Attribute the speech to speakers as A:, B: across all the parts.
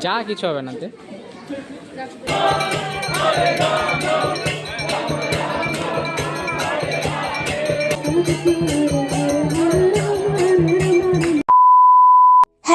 A: যা কিছু হবে না তে।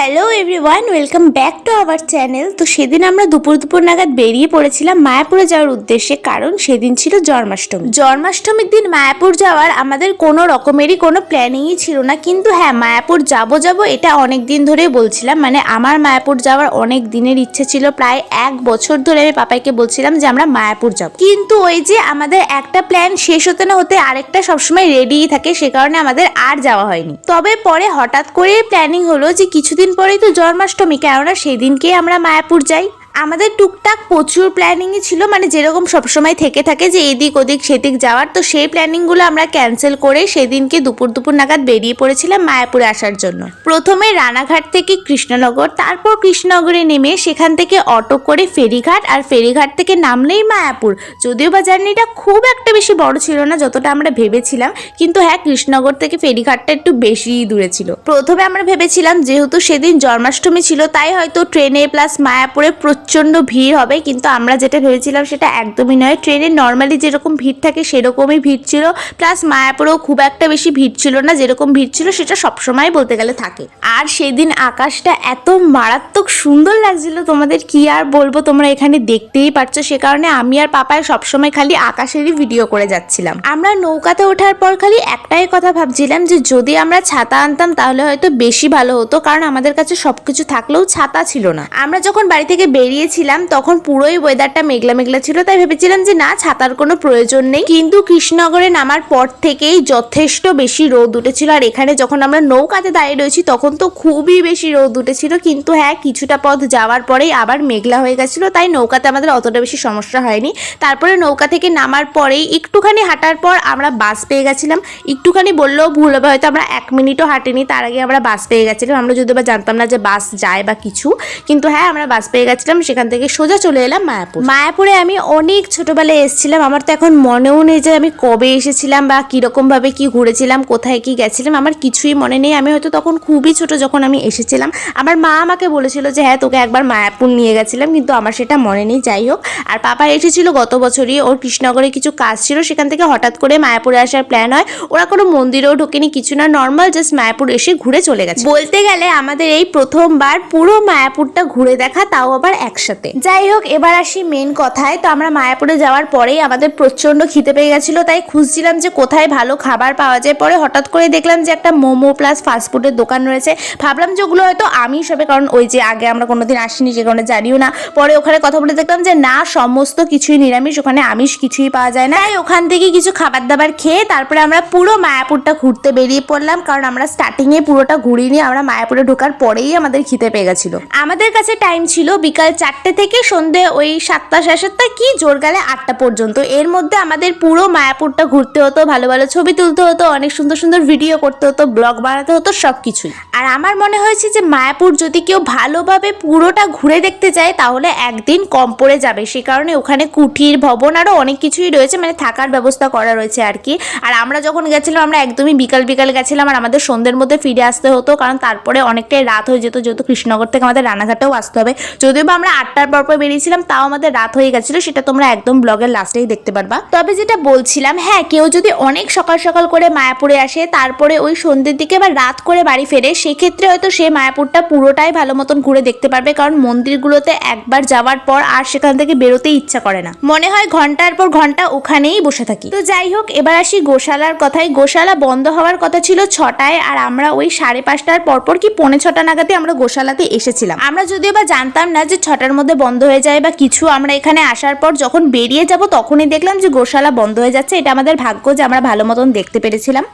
B: Hello everyone welcome back to our channel তো সেদিন আমরা দুপুর দুপুর নাগাদ বেরিয়ে পড়েছিলাম মায়াপুরে যাওয়ার উদ্দেশ্যে, কারণ সেদিন ছিল জন্মাষ্টমী। জন্মাষ্টমীর দিন মায়াপুর যাওয়ার আমাদের কোনো রকমেরই কোনো প্ল্যানিংই ছিল না। কিন্তু হ্যাঁ মায়াপুর যাব যাব এটা অনেক দিন ধরেই বলছিলাম। মানে আমার মায়াপুর যাওয়ার অনেক দিনের ইচ্ছে ছিল। প্রায় এক বছর ধরে আমি পাপাইকে বলছিলাম যে আমরা মায়াপুর যাব। কিন্তু ওই যে আমাদের একটা প্ল্যান শেষ হতে না হতে আরেকটা সবসময় রেডিই থাকে, সে কারণে আমাদের আর যাওয়া হয়নি। তবে পরে হঠাৎ করে প্ল্যানিং হলো যে কিছুদিন পরেই তো জন্মাষ্টমী কেননা সেদিনকেই আমরা মায়াপুর যাই। আমাদের টুকটাক প্রচুর প্ল্যানিংই ছিল মানে যেরকম সবসময় থেকে থাকে যে এদিক ওদিক সেদিক যাওয়ার, তো সেই প্ল্যানিংগুলো আমরা ক্যান্সেল করে সেদিনকে দুপুর দুপুর নাগাদ বেরিয়ে পড়েছিলাম মায়াপুরে আসার জন্য। প্রথমে রানাঘাট থেকে কৃষ্ণনগর, তারপর কৃষ্ণনগরে নেমে সেখান থেকে অটো করে ফেরিঘাট, আর ফেরিঘাট থেকে নামলেই মায়াপুর। যদিও বা জার্নিটা খুব একটা বেশি বড় ছিল না, যতটা আমরা ভেবেছিলাম, কিন্তু হ্যাঁ কৃষ্ণনগর থেকে ফেরিঘাটটা একটু বেশিই দূরে ছিল। প্রথমে আমরা ভেবেছিলাম যেহেতু সেদিন জন্মাষ্টমী ছিল, তাই হয়তো ট্রেনে প্লাস মায়াপুরে প্রচণ্ড ভিড় হবে, কিন্তু আমরা যেটা ভেবেছিলাম সেটা একদমই নয়। ট্রেনে নর্মালি যেরকম ভিড় থাকে সেরকমই ভিড় ছিল। প্লাস মায়াপুরেও খুব একটা বেশি ভিড় ছিল না, যেরকম ভিড় ছিল সেটা সবসময় বলতে গেলে থাকে। আর সেদিন আকাশটা এত মারাত্মক সুন্দর লাগছিল, তোমাদের কি আর বলব, তোমরা এখানে দেখতেই পারছ। সে কারণে আমি আর পাপায় সবসময় খালি আকাশেরই ভিডিও করে যাচ্ছিলাম। আমরা নৌকাতে ওঠার পর খালি একটাই কথা ভাবছিলাম যে যদি আমরা ছাতা আনতাম তাহলে হয়তো বেশি ভালো হতো, কারণ আমাদের কাছে সবকিছু থাকলেও ছাতা ছিল না। আমরা যখন বাড়ি থেকে বেরিয়েছিলাম তখন পুরোই ওয়েদারটা মেঘলা মেঘলা ছিল, তাই ভেবেছিলাম যে না, ছাতার কোনো প্রয়োজন নেই। কিন্তু কৃষ্ণনগরে নামার পর থেকেই যথেষ্ট বেশি রোদ উঠেছিল, আর এখানে যখন আমরা নৌকাতে দাঁড়িয়ে রয়েছি, তখন তো খুবই বেশি রোদ উঠেছিল। কিন্তু হ্যাঁ কিছুটা পথ যাওয়ার পরেই আবার মেঘলা হয়ে গেছিল, তাই নৌকাতে আমাদের অতটা বেশি সমস্যা হয়নি। তারপরে নৌকা থেকে নামার পরেই একটুখানি হাঁটার পর আমরা বাস পেয়ে গেছিলাম। একটুখানি বললেও ভুল হবে, হয়তো আমরা এক মিনিটও হাঁটিনি, তার আগে আমরা বাস পেয়ে গেছিলাম। আমরা যদি বা জানতাম না যে বাস যায় বা কিছু, কিন্তু হ্যাঁ আমরা বাস পেয়ে গেছিলাম। সেখান থেকে সোজা চলে এলাম মায়াপুর। মায়াপুরে আমি অনেক ছোটবেলায় এসেছিলাম। আমার তো এখন মনেও নেই যে আমি কবে এসেছিলাম বা কীরকম ভাবে কি ঘুরেছিলাম কোথায় কি গেছিলাম। আমার কিছুই মনে নেই। আমি হয়তো তখন খুবই ছোট যখন আমি এসেছিলাম। আমার মা আমাকে বলেছিল যে হ্যাঁ তোকে একবার মায়াপুর নিয়ে গেছিলাম। কিন্তু আমার সেটা মনে নেই। যাই হোক আর পাপা এসেছিল গত বছরই। ওর কৃষ্ণনগরে কিছু কাজ ছিল। সেখান থেকে হঠাৎ করে মায়াপুরে আসার প্ল্যান হয়। ওরা কোনো মন্দিরেও ঢোকেনি কিছু না। নর্মাল জাস্ট মায়াপুর এসে ঘুরে চলে গেছে। বলতে গেলে আমাদের এই প্রথমবার পুরো মায়াপুরটা ঘুরে দেখা তাও আবার একসাথে। যাই হোক, এবার আসি মেন কথায়। তো আমরা মায়াপুরে যাওয়ার পরেই আমাদের প্রচণ্ড খিদে পেয়ে গেছিল, তাই খুঁজছিলাম যে কোথায় ভালো খাবার পাওয়া যায়। পরে হঠাৎ করে দেখলাম যে একটা মোমো প্লাস ফাস্টফুডের দোকান রয়েছে। ভাবলাম যে ওগুলো হয়তো আমিষ হবে কারণ ওই যে আগে আমরা কোনোদিন আসিনি, যে কারণে জানিও না। পরে ওখানে কথা বলে দেখলাম যে না, সমস্ত কিছুই নিরামিষ, ওখানে আমিষ কিছুই পাওয়া যায় না। তাই ওখান থেকে কিছু খাবার দাবার খেয়ে তারপরে আমরা পুরো মায়াপুরটা ঘুরতে বেরিয়ে পড়লাম। কারণ আমরা স্টার্টিংয়ে পুরোটা ঘুরিনি, আমরা মায়াপুরে ঢোকার পরেই আমাদের খিদে পেয়ে গেছিল। আমাদের কাছে টাইম ছিল বিকাল চারটে থেকে সন্ধে ওই সাতটা, সাড়ে সাতটা কি জোর গেলে আটটা পর্যন্ত। এর মধ্যে আমাদের পুরো মায়াপুরটা ঘুরতে হতো, ভালো ভালো ছবি তুলতে হতো, অনেক সুন্দর সুন্দর ভিডিও করতে হতো ব্লগ বানাতে হতো সব কিছুই আর আমার মনে হয়েছে যে মায়াপুর যদি কেউ ভালোভাবে পুরোটা ঘুরে দেখতে চায়, তাহলে একদিন কম পড়ে যাবে। সে কারণে ওখানে কুঠির ভবন আরও অনেক কিছুই রয়েছে মানে থাকার ব্যবস্থা করা রয়েছে আর কি। আর আমরা যখন গেছিলাম, আমরা একদমই বিকাল বিকাল গেছিলাম, আর আমাদের সন্ধ্যের মধ্যে ফিরে আসতে হতো, কারণ তারপরে অনেকটাই রাত হয়ে যেত, যেহেতু কৃষ্ণনগর থেকে আমাদের রানাঘাটেও আসতে হবে। যদিও বা আমরা আটটার পর পর বেরিয়েছিলাম, তাও আমাদের রাত হয়ে গেছিল, সেটা তোমরা একদম ব্লগের লাস্টেই দেখতে পারবা। তবে যেটা বলছিলাম হ্যাঁ কেউ যদি অনেক সকাল সকাল করে মায়াপুরে আসে, তারপরে ওই সন্ধ্যের দিকে বা রাত করে বাড়ি ফেরে, সেক্ষেত্রে হয়তো সে মায়াপুরটা পুরোটাই ভালো মতন ঘুরে দেখতে পারবে, কারণ মন্দিরগুলোতে একবার যাওয়ার পর আর সেখান থেকে বেরোতেই ইচ্ছা করে না। মনে হয় ঘণ্টার পর ঘণ্টা ওখানেই বসে থাকি। তো যাই হোক, এবার আসি গোশালার কথায়। গোশালা বন্ধ হওয়ার কথা ছিল ছটায়, আর আমরা ওই সাড়ে পাঁচটার পরপর কি পৌনে ছটা নাগাদে আমরা গোশালাতে এসেছিলাম। আমরা যদিও বা জানতাম না যে ছটার মধ্যে বন্ধ হয়ে যায় বা কিছু আমরা এখানে আসার পর যখন বেরিয়ে যাব তখনই দেখলাম যে গোশালা বন্ধ হয়ে যাচ্ছে। এটা আমাদের ভাগ্য যে আমরা ভালো মতন দেখতে পেরেছিলাম।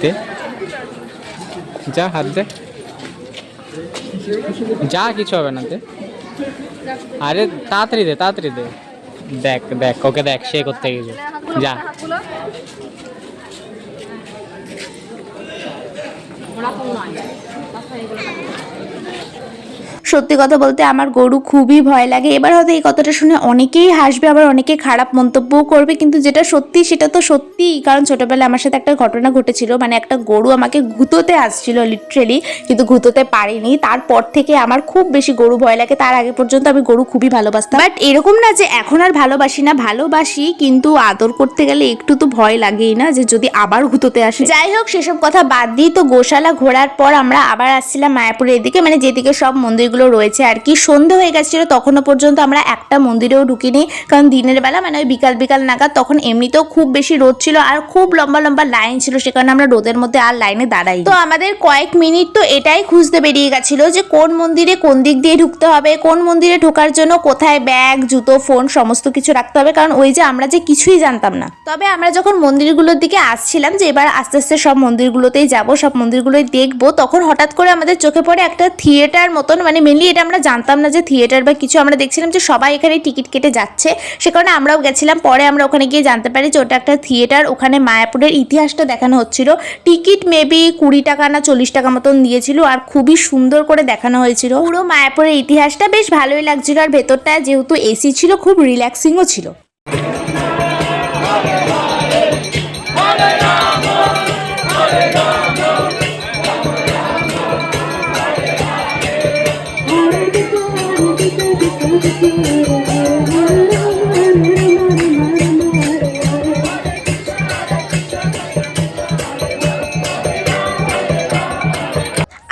A: দে। যা হাত দে। যা কিছু হবে না, দে। আরে তাড়াতাড়ি দে তাড়াতাড়ি দে। দেখ দেখ, ওকে দেখ, সে করতে গেছে। যা। รักคงหน่อยรักใครก็รั
B: সত্যি কথা বলতে আমার গরু খুবই ভয় লাগে। এবার হয়তো এই কথাটা শুনে অনেকেই হাসবে, আবার অনেকে খারাপ মন্তব্যও করবে, কিন্তু যেটা সত্যি সেটা তো সত্যি কারণ ছোটবেলায় আমার সাথে একটা ঘটনা ঘটেছিল মানে একটা গরু আমাকে ঘুতোতে আসছিল লিটারেলি কিন্তু ঘুতোতে পারিনি। তারপর থেকে আমার খুব বেশি গরু ভয় লাগে, তার আগে পর্যন্ত আমি গরু খুবই ভালোবাসতাম। বাট এরকম না যে এখন আর ভালোবাসি না, ভালোবাসি, কিন্তু আদর করতে গেলে একটু তো ভয় লাগেই না যে যদি আবার ঘুতোতে আসে। যাই হোক, সেসব কথা বাদ দিই। তো গোশালা ঘোরার পর আমরা আবার আসছিলাম মায়াপুরের দিকে মানে যেদিকে সব মন্দিরগুলো রয়েছে আর কি। সন্ধে হয়ে গেছিল, তখনও পর্যন্ত আমরা একটা মন্দিরেও ঢুকিনি। কারণ দিনের বেলা মানে ওই বিকাল বিকাল নাগাদ তখন এমনিতেও খুব বেশি রোদ ছিল আর খুব লম্বা লম্বা লাইন ছিল, সে কারণে আমরা রোদের মধ্যে আর লাইনে দাঁড়াই তো আমাদের কয়েক মিনিট তো এটাই খুঁজতে বেরিয়ে গেছিল যে কোন মন্দিরে কোন দিক দিয়ে ঢুকতে হবে, কোন মন্দিরে ঢোকার জন্য কোথায় ব্যাগ, জুতো, ফোন সমস্ত কিছু রাখতে হবে। কারণ ওই যে আমরা যে কিছুই জানতাম না। তবে আমরা যখন মন্দিরগুলোর দিকে আসছিলাম যে এবার আস্তে আস্তে সব মন্দিরগুলোতেই যাব, সব মন্দিরগুলোই দেখব, তখন হঠাৎ করে আমাদের চোখে পড়ে একটা থিয়েটার মতন মানে মেনলি এটা আমরা জানতাম না যে থিয়েটার বা কিছু, আমরা দেখছিলাম যে সবাই এখানে টিকিট কেটে যাচ্ছে। সে কারণে আমরাও গেছিলাম, পরে আমরা ওখানে গিয়ে জানতে পারি যে ওটা একটা থিয়েটার ওখানে মায়াপুরের ইতিহাসটা দেখানো হচ্ছিল। টিকিট মেবি কুড়ি টাকা না চল্লিশ টাকা মতন দিয়েছিল, আর খুবই সুন্দর করে দেখানো হয়েছিল। পুরো মায়াপুরের ইতিহাসটা বেশ ভালোই লাগছিল, আর ভেতরটা যেহেতু এসি ছিল, খুব রিল্যাক্সিংও ছিল।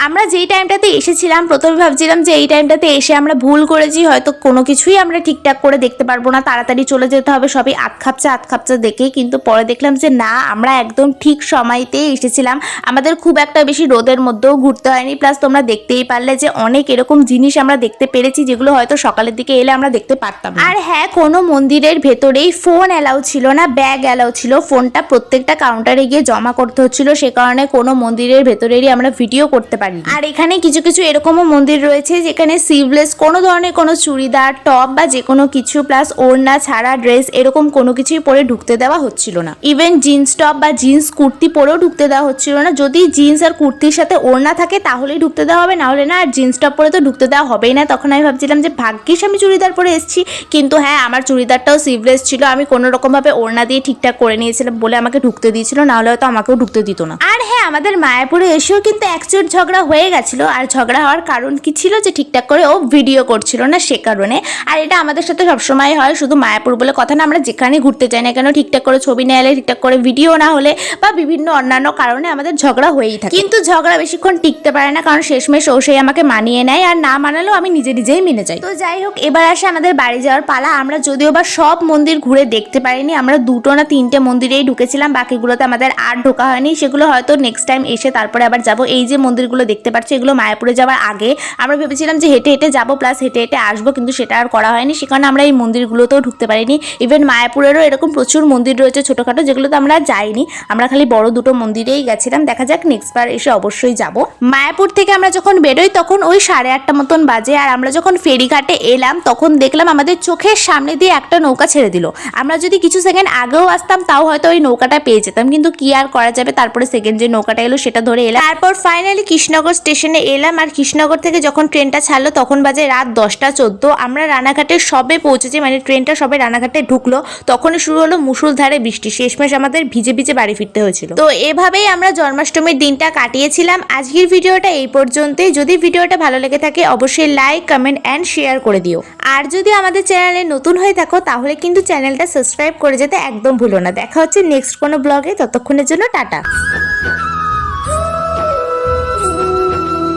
B: আমরা যেই টাইমটাতে এসেছিলাম, প্রথমে ভাবছিলাম যে এই টাইমটাতে এসে আমরা ভুল করেছি, হয়তো কোনো কিছুই আমরা ঠিকঠাক করে দেখতে পারব না। তাড়াতাড়ি চলে যেতে হবে সবই আত খাপচা আত খাপচা দেখে। কিন্তু পরে দেখলাম যে না, আমরা একদম ঠিক সময়তেই এসেছিলাম। আমাদের খুব একটা বেশি রোদের মধ্যেও ঘুরতে হয়নি। প্লাস তোমরা দেখতেই পারলে যে অনেক এরকম জিনিস আমরা দেখতে পেরেছি, যেগুলো হয়তো সকালের দিকে এলে আমরা দেখতে পারতাম। আর হ্যাঁ কোনো মন্দিরের ভেতরেই ফোন অ্যালাউ ছিল না ব্যাগ অ্যালাউ ছিল। ফোনটা প্রত্যেকটা কাউন্টারে গিয়ে জমা করতে হচ্ছিল। সে কারণে কোনো মন্দিরের ভেতরেরই আমরা ভিডিও করতে পারি আর এখানে কিছু কিছু এরকমও মন্দির রয়েছে যেখানে সিভলেস কোনো ধরনের কোনো চুড়িদার টপ বা যে কোনো কিছু প্লাস ওড়না ছাড়া ড্রেস এরকম কোনো কিছুই পরে ঢুকতে দেওয়া হচ্ছিল না। ইভেন জিন্স টপ বা জিন্স কুর্তি পরেও ঢুকতে দেওয়া হচ্ছিল না। যদি জিন্স আর কুর্তির সাথে ওড়না থাকে তাহলেই ঢুকতে দেওয়া হবে নাহলে না আর জিন্স টপ পরে তো ঢুকতে দেওয়া হবেই না। তখন আমি ভাবছিলাম যে ভাগ্যিস আমি চুড়িদার পরে এসেছি কিন্তু হ্যাঁ আমার চুড়িদারটাও সিভলেস ছিল। আমি কোনো রকম ভাবে ওড়না দিয়ে ঠিকঠাক করে নিয়েছিলাম বলে আমাকে ঢুকতে দিয়েছিল না হলে হয়তো আমাকেও ঢুকতে দিত না। আর হ্যাঁ আমাদের মায়াপুরে এসেও কিন্তু একচোট ঝগড়া হয়ে গেছিল। আর ঝগড়া হওয়ার কারণ কি ছিল যে ঠিকঠাক করে ও ভিডিও করছিল না সে কারণে। আর এটা আমাদের সাথে সবসময় হয়, শুধু মায়াপুর বলে কথা না, আমরা যেখানে ঘুরতে যাই না কেন ঠিকঠাক করে ছবি না এলে, ঠিকঠাক করে ভিডিও না হলে বা বিভিন্ন অন্যান্য কারণে আমাদের ঝগড়া হয়েই থাকে। কিন্তু ঝগড়া বেশিক্ষণ টিকতে পারে না, কারণ শেষমেশ ও সেই আমাকে মানিয়ে নেয় আর না মানালেও আমি নিজে নিজেই মেনে যাই। তো যাই হোক, এবার আসে আমাদের বাড়ি যাওয়ার পালা। আমরা যদিও বা সব মন্দির ঘুরে দেখতে পারিনি আমরা দুটো না তিনটে মন্দিরেই ঢুকেছিলাম, বাকিগুলোতে আমাদের আর ঢোকা হয়নি। সেগুলো হয়তো নেক্সট টাইম এসে তারপরে আবার যাব। এই যে মন্দিরগুলো দেখতে পাচ্ছি এগুলো মায়াপুরে যাওয়ার আগে। আমরা ভেবেছিলাম যে হেঁটে হেঁটে যাব প্লাস হেঁটে হেঁটে আসব, কিন্তু সেটা আর করা হয়নি। সে কারণে আমরা এই মন্দিরগুলোতেও ঢুকতে পারিনি। ইভেন মায়াপুরেরও এরকম প্রচুর মন্দির রয়েছে ছোটোখাটো, যেগুলোতে আমরা যাইনি। আমরা খালি বড় দুটো মন্দিরেই গেছিলাম। দেখা যাক নেক্সট বার এসে অবশ্যই যাব। মায়াপুর থেকে আমরা যখন বেরোই, তখন ওই সাড়ে আটটা মতন বাজে। আর আমরা যখন ফেরিঘাটে এলাম, তখন দেখলাম আমাদের চোখের সামনে দিয়ে একটা নৌকা ছেড়ে দিল। আমরা যদি কিছু সেকেন্ড আগেও আসতাম, তাও হয়তো ওই নৌকাটা পেয়ে যেতাম। কিন্তু কি আর করা যাবে? তারপরে সেকেন্ড যে নৌকাটা এলো, সেটা ধরে এলাম। তারপর ফাইনালি কৃষ্ণনগর স্টেশনে এলাম আর কৃষ্ণনগর থেকে যখন ট্রেনটা ছাড়লো তখন বাজে রাত দশটা চোদ্দ। আমরা রানাঘাটে সবে পৌঁছেছি মানে ট্রেনটা সবে রানাঘাটে ঢুকলো। তখনই শুরু হলো মুসুলধারে বৃষ্টি, শেষমেশ আমাদের ভিজে ভিজে বাড়ি ফিরতে হয়েছিল। তো এভাবেই আমরা জন্মাষ্টমীর দিনটা কাটিয়েছিলাম। আজকের ভিডিওটা এই পর্যন্তই। যদি ভিডিওটা ভালো লেগে থাকে অবশ্যই লাইক কমেন্ট অ্যান্ড শেয়ার করে দিও। আর যদি আমাদের চ্যানেলে নতুন হয়ে থাকো তাহলে কিন্তু চ্যানেলটা সাবস্ক্রাইব করে যেতে একদম ভুলো না। দেখা হচ্ছে নেক্সট কোনো ব্লগে ততক্ষণের জন্য টাটা।